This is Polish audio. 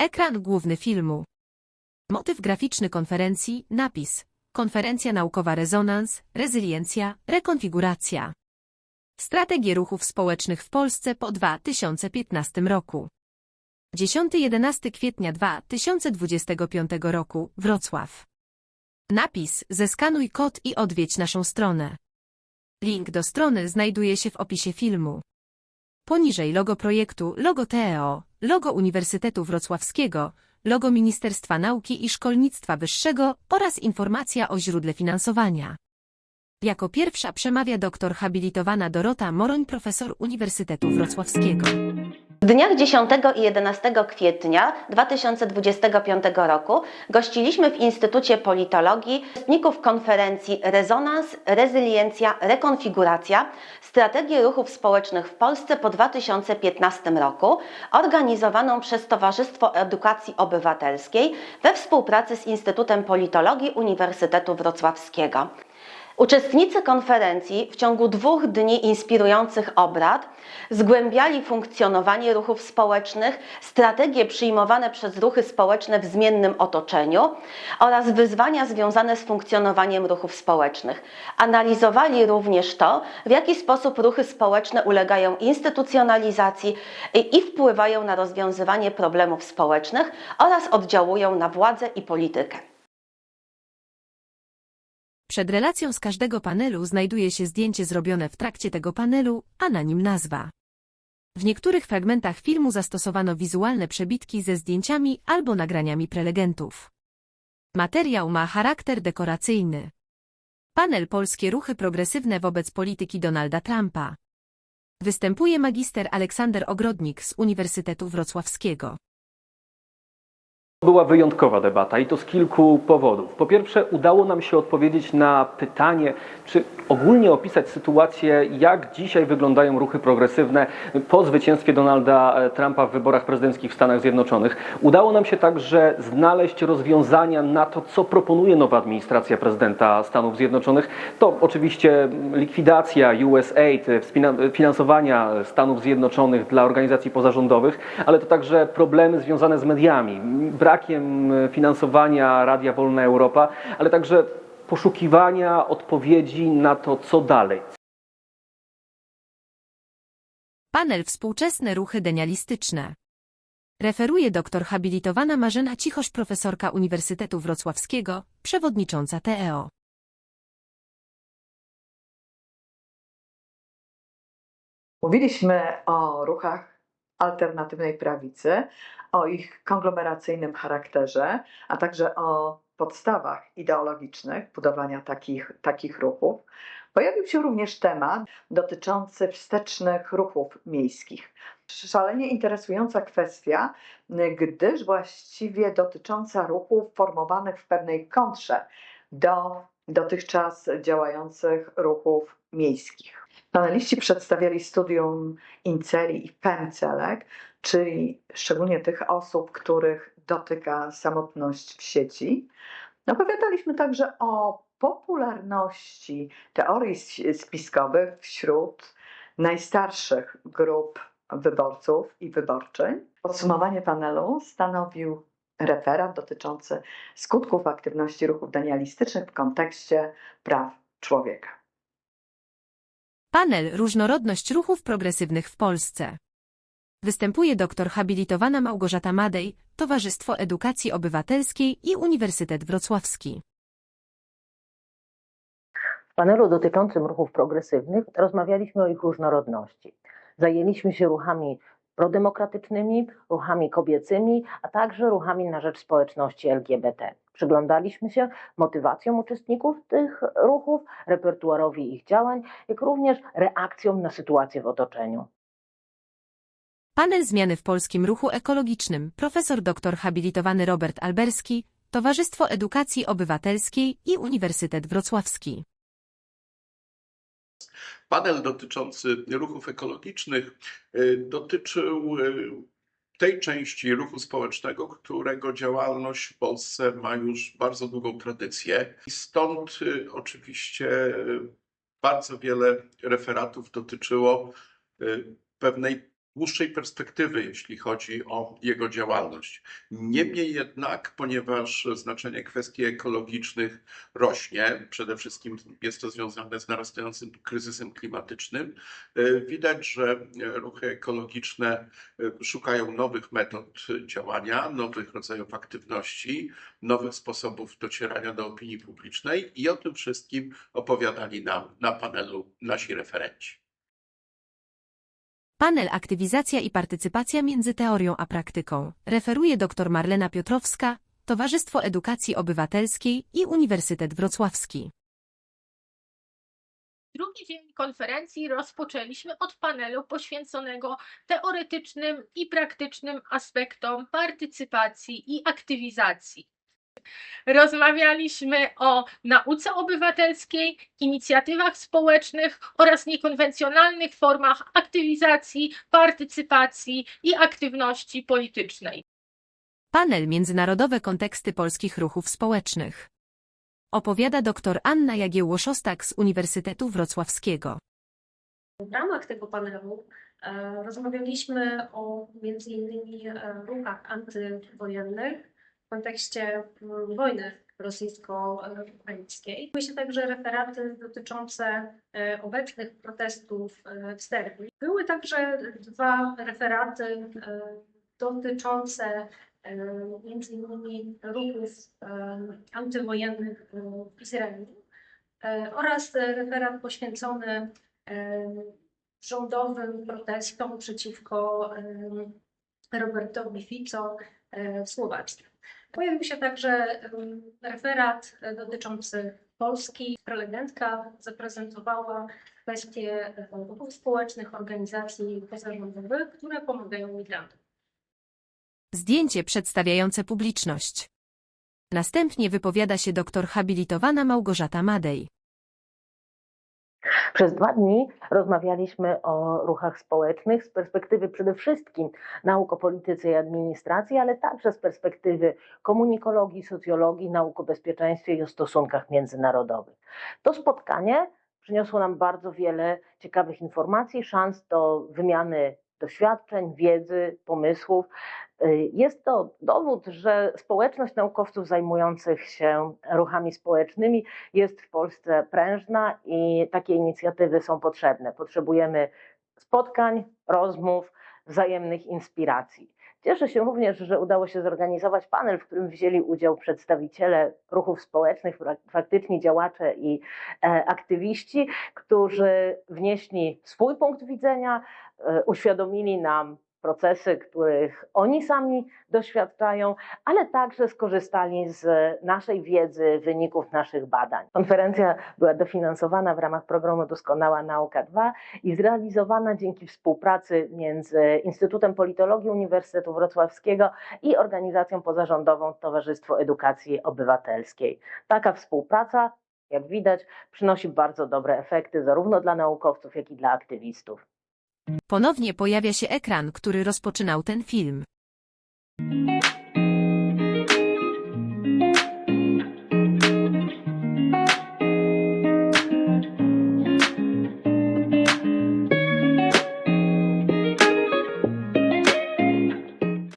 Ekran główny filmu. Motyw graficzny konferencji, napis. Konferencja naukowa Rezonans, Rezyliencja, Rekonfiguracja. Strategie ruchów społecznych w Polsce po 2015 roku. 10-11 kwietnia 2025 roku, Wrocław. Napis, zeskanuj kod i odwiedź naszą stronę. Link do strony znajduje się w opisie filmu. Poniżej logo projektu, logo TEO, logo Uniwersytetu Wrocławskiego, logo Ministerstwa Nauki i Szkolnictwa Wyższego oraz informacja o źródle finansowania. Jako pierwsza przemawia doktor habilitowana Dorota Moroń, profesor Uniwersytetu Wrocławskiego. W dniach 10 i 11 kwietnia 2025 roku gościliśmy w Instytucie Politologii uczestników konferencji Rezonans, Rezyliencja, Rekonfiguracja Strategie Ruchów Społecznych w Polsce po 2015 roku, organizowaną przez Towarzystwo Edukacji Obywatelskiej we współpracy z Instytutem Politologii Uniwersytetu Wrocławskiego. Uczestnicy konferencji w ciągu dwóch dni inspirujących obrad zgłębiali funkcjonowanie ruchów społecznych, strategie przyjmowane przez ruchy społeczne w zmiennym otoczeniu oraz wyzwania związane z funkcjonowaniem ruchów społecznych. Analizowali również to, w jaki sposób ruchy społeczne ulegają instytucjonalizacji i wpływają na rozwiązywanie problemów społecznych oraz oddziałują na władzę i politykę. Przed relacją z każdego panelu znajduje się zdjęcie zrobione w trakcie tego panelu, a na nim nazwa. W niektórych fragmentach filmu zastosowano wizualne przebitki ze zdjęciami albo nagraniami prelegentów. Materiał ma charakter dekoracyjny. Panel Polskie Ruchy Progresywne wobec polityki Donalda Trumpa. Występuje magister Aleksander Ogrodnik z Uniwersytetu Wrocławskiego. Była wyjątkowa debata i to z kilku powodów. Po pierwsze, udało nam się odpowiedzieć na pytanie, czy ogólnie opisać sytuację, jak dzisiaj wyglądają ruchy progresywne po zwycięstwie Donalda e, Trumpa w wyborach prezydenckich w Stanach Zjednoczonych. Udało nam się także znaleźć rozwiązania na to, co proponuje nowa administracja prezydenta Stanów Zjednoczonych. To oczywiście likwidacja USAID, finansowania Stanów Zjednoczonych dla organizacji pozarządowych, ale to także problemy związane z mediami, brakiem finansowania Radia Wolna Europa, ale także poszukiwania odpowiedzi na to, co dalej. Panel Współczesne ruchy denialistyczne. Referuje doktor habilitowana Marzena Cichosz, profesorka Uniwersytetu Wrocławskiego, przewodnicząca E TEO. Mówiliśmy o ruchach alternatywnej prawicy, o ich konglomeracyjnym charakterze, a także o podstawach ideologicznych budowania takich, takich ruchów. Pojawił się również temat dotyczący wstecznych ruchów miejskich. Szalenie interesująca kwestia, gdyż właściwie dotycząca ruchów formowanych w pewnej kontrze do dotychczas działających ruchów miejskich. Paneliści przedstawiali studium Inceli i Pemcelek, czyli szczególnie tych osób, których dotyka samotność w sieci. Opowiadaliśmy także o popularności teorii spiskowych wśród najstarszych grup wyborców i wyborczyń. Podsumowanie panelu stanowił referat dotyczący skutków aktywności ruchów denialistycznych w kontekście praw człowieka. Panel Różnorodność ruchów progresywnych w Polsce. Występuje doktor habilitowana Małgorzata Madej, Towarzystwo Edukacji Obywatelskiej i Uniwersytet Wrocławski. W panelu dotyczącym ruchów progresywnych rozmawialiśmy o ich różnorodności. Zajęliśmy się ruchami prodemokratycznymi, ruchami kobiecymi, a także ruchami na rzecz społeczności LGBT. Przyglądaliśmy się motywacjom uczestników tych ruchów, repertuarowi ich działań, jak również reakcjom na sytuację w otoczeniu. Panel Zmiany w polskim ruchu ekologicznym. Profesor doktor habilitowany Robert Alberski, Towarzystwo Edukacji Obywatelskiej i Uniwersytet Wrocławski. Panel dotyczący ruchów ekologicznych y, dotyczył y, tej części ruchu społecznego, którego działalność w Polsce ma już bardzo długą tradycję. I stąd y, oczywiście bardzo wiele referatów dotyczyło pewnej dłuższej perspektywy, jeśli chodzi o jego działalność. Niemniej jednak, ponieważ znaczenie kwestii ekologicznych rośnie, przede wszystkim jest to związane z narastającym kryzysem klimatycznym, e, widać, że ruchy ekologiczne e, szukają nowych metod działania, nowych rodzajów aktywności, nowych sposobów docierania do opinii publicznej i o tym wszystkim opowiadali nam na panelu nasi referenci. Panel Aktywizacja i partycypacja między teorią a praktyką referuje dr Marlena Piotrowska, Towarzystwo Edukacji Obywatelskiej i Uniwersytet Wrocławski. Drugi dzień konferencji rozpoczęliśmy od panelu poświęconego teoretycznym i praktycznym aspektom partycypacji i aktywizacji. Rozmawialiśmy o nauce obywatelskiej, inicjatywach społecznych oraz niekonwencjonalnych formach aktywizacji, partycypacji i aktywności politycznej. Panel Międzynarodowe konteksty polskich ruchów społecznych. Opowiada dr Anna Jagiełło-Szostak z Uniwersytetu Wrocławskiego. W ramach tego panelu e, rozmawialiśmy o między innymi e, ruchach antywojennych kontekście mm, wojny rosyjsko-ukraińskiej. Były się także referaty dotyczące e, obecnych protestów e, w Serbii. Były także dwa referaty e, dotyczące między innymi ruchów antywojennych w Izraelu oraz referat poświęcony rządowym protestom przeciwko Robertowi Fico w Słowacji. Pojawił się także referat dotyczący Polski. Prelegentka zaprezentowała kwestie ruchów społecznych, organizacji pozarządowych, które pomagają migrantom. Zdjęcie przedstawiające publiczność. Następnie wypowiada się doktor habilitowana Małgorzata Madej. Przez dwa dni rozmawialiśmy o ruchach społecznych z perspektywy przede wszystkim nauk o polityce i administracji, ale także z perspektywy komunikologii, socjologii, nauk o bezpieczeństwie i o stosunkach międzynarodowych. To spotkanie przyniosło nam bardzo wiele ciekawych informacji, szans do wymiany doświadczeń, wiedzy, pomysłów. Y, Jest to dowód, że społeczność naukowców zajmujących się ruchami społecznymi jest w Polsce prężna i takie inicjatywy są potrzebne. Potrzebujemy spotkań, rozmów, wzajemnych inspiracji. Cieszę się również, że udało się zorganizować panel, w którym wzięli udział przedstawiciele ruchów społecznych, fak- faktyczni działacze i e, aktywiści, którzy wnieśli swój punkt widzenia, e, uświadomili nam procesy, których oni sami doświadczają, ale także skorzystali z naszej wiedzy, wyników naszych badań. Konferencja była dofinansowana w ramach programu Doskonała Nauka 2 i zrealizowana dzięki współpracy między Instytutem Politologii Uniwersytetu Wrocławskiego i organizacją pozarządową Towarzystwo Edukacji Obywatelskiej. Taka współpraca, jak widać, przynosi bardzo dobre efekty zarówno dla naukowców, jak i dla aktywistów. Ponownie pojawia się ekran, który rozpoczynał ten film.